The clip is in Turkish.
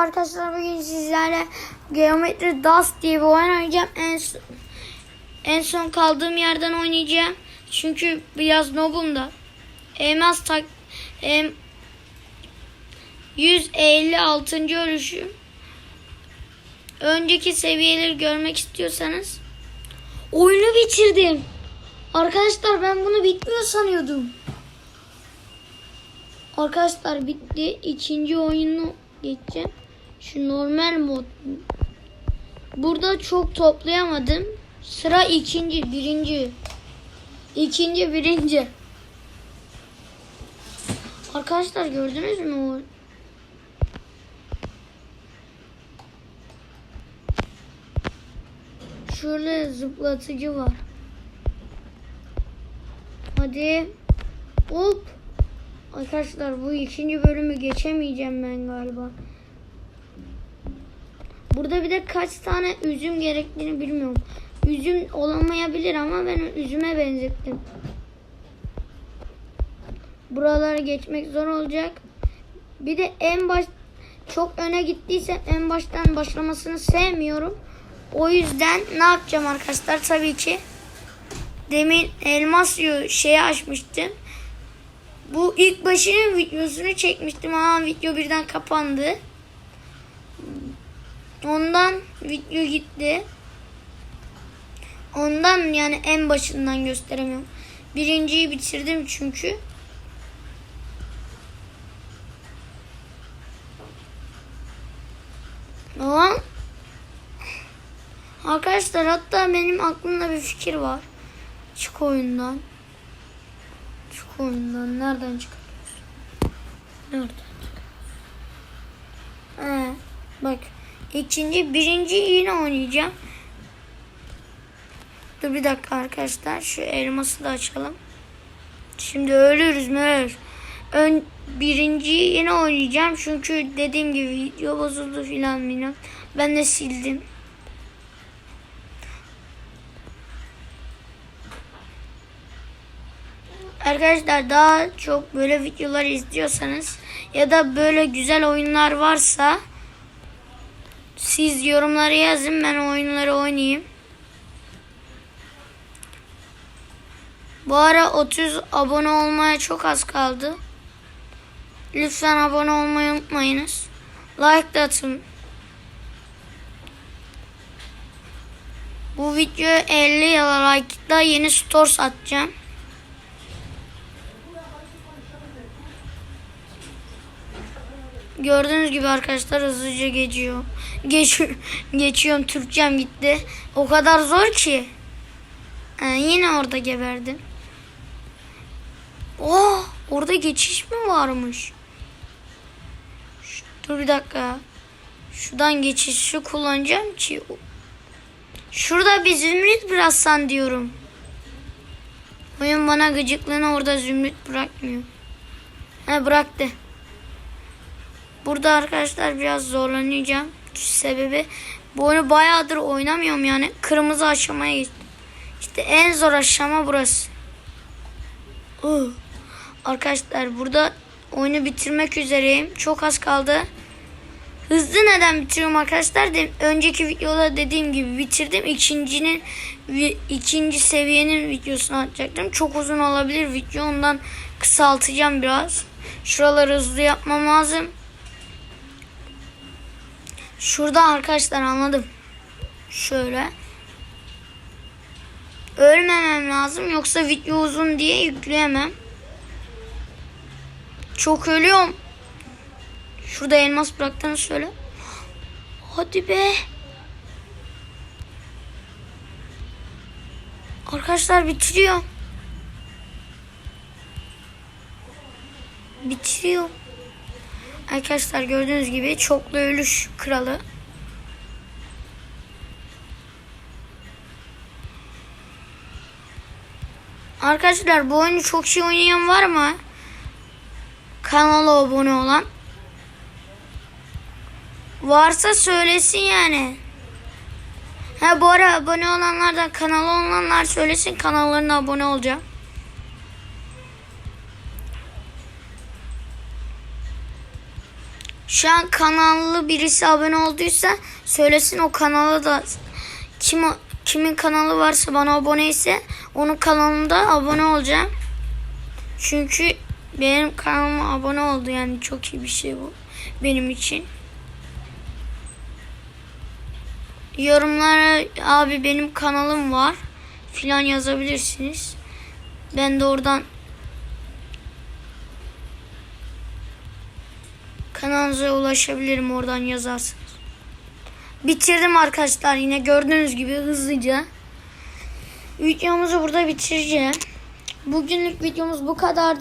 arkadaşlar bugün sizlerle Geometry Dust diye bir oyun oynayacağım. En, son- en son kaldığım yerden oynayacağım. Çünkü biraz nobum da. Elmas tak em, 156. ölüşüm. Önceki seviyeleri görmek istiyorsanız oyunu bitirdim. Arkadaşlar ben bunu bitmiyor sanıyordum. Arkadaşlar bitti. İkinci oyunu geçeceğim. Şu normal mod. Burada çok toplayamadım. Sıra ikinci, birinci. İkinci, birinci. Arkadaşlar gördünüz mü? Şöyle zıplatıcı var. Hadi. Hop. Arkadaşlar bu ikinci bölümü geçemeyeceğim ben galiba. Burada bir de kaç tane üzüm gerektiğini bilmiyorum. Üzüm olamayabilir ama ben üzüme benzettim. Buralara geçmek zor olacak. Bir de en baş çok öne gittiysem en baştan başlamasını sevmiyorum. O yüzden ne yapacağım arkadaşlar? Tabii ki demin elmas şeyi açmıştım. Bu ilk başının videosunu çekmiştim ama video birden kapandı. Ondan video gitti. Ondan yani en başından gösteremiyorum. Birinciyi bitirdim çünkü. Ama arkadaşlar hatta benim aklımda bir fikir var. Çık oyundan. Çık oyundan. Nereden çıkarıyorsun? Nereden çıkarıyorsun? He, bak. İkinci, birinci yine oynayacağım. Dur bir dakika arkadaşlar. Şu elması da açalım. Şimdi ölürüz mü. Ön, birinci yine oynayacağım. Çünkü dediğim gibi video bozuldu filan filan. Ben de sildim. Arkadaşlar daha çok böyle videolar istiyorsanız ya da böyle güzel oyunlar varsa siz yorumlara yazın ben oyunları oynayayım. Bu ara 30 abone olmaya çok az kaldı. Lütfen abone olmayı unutmayınız. Like da atın. Bu videoya 50 ya da like'da yeni stores atacağım. Gördüğünüz gibi arkadaşlar hızlıca geçiyor. Geç, geçiyorum Türkçem gitti. O kadar zor ki. Ha, yine orada geberdim. Oh, orada geçiş mi varmış? Dur bir dakika. Şuradan geçişi kullanacağım ki. Şurada bir zümrüt bıraksan diyorum. Oyun bana gıcıklığına orada zümrüt bırakmıyor. He bıraktı. Burada arkadaşlar biraz zorlanacağım. Sebebi bu oyunu bayağıdır oynamıyorum yani. Kırmızı aşamaya geçtim. İşte en zor aşama burası. Uh. Arkadaşlar burada oyunu bitirmek üzereyim. Çok az kaldı. Hızlı neden bitiriyorum arkadaşlar? De, önceki videoda dediğim gibi bitirdim. İkincinin ikinci seviyenin videosunu atacaktım. Çok uzun olabilir video. Ondan kısaltacağım biraz. Şuraları hızlı yapmam lazım. Şurada arkadaşlar anladım. Şöyle. Ölmemem lazım yoksa video uzun diye yükleyemem. Çok ölüyorum. Şurada elmas bıraktığını söyle. Hadi be. Arkadaşlar bitiriyor. Bitiriyor. Arkadaşlar gördüğünüz gibi çoklu ölüş kralı. Arkadaşlar bu oyunu çok şey oynayan var mı? Kanala abone olan. Varsa söylesin yani. Ha bu ara abone olanlardan kanala olanlar söylesin kanallarına abone olacağım. Şu an kanallı birisi abone olduysa söylesin o kanala da kim kimin kanalı varsa bana abone ise onun kanalında abone olacağım. Çünkü benim kanalıma abone oldu yani çok iyi bir şey bu benim için. Yorumlara abi benim kanalım var filan yazabilirsiniz. Ben de oradan kanalınıza ulaşabilirim oradan yazarsınız. Bitirdim arkadaşlar yine gördüğünüz gibi hızlıca. Videomuzu burada bitireceğim. Bugünlük videomuz bu kadardı.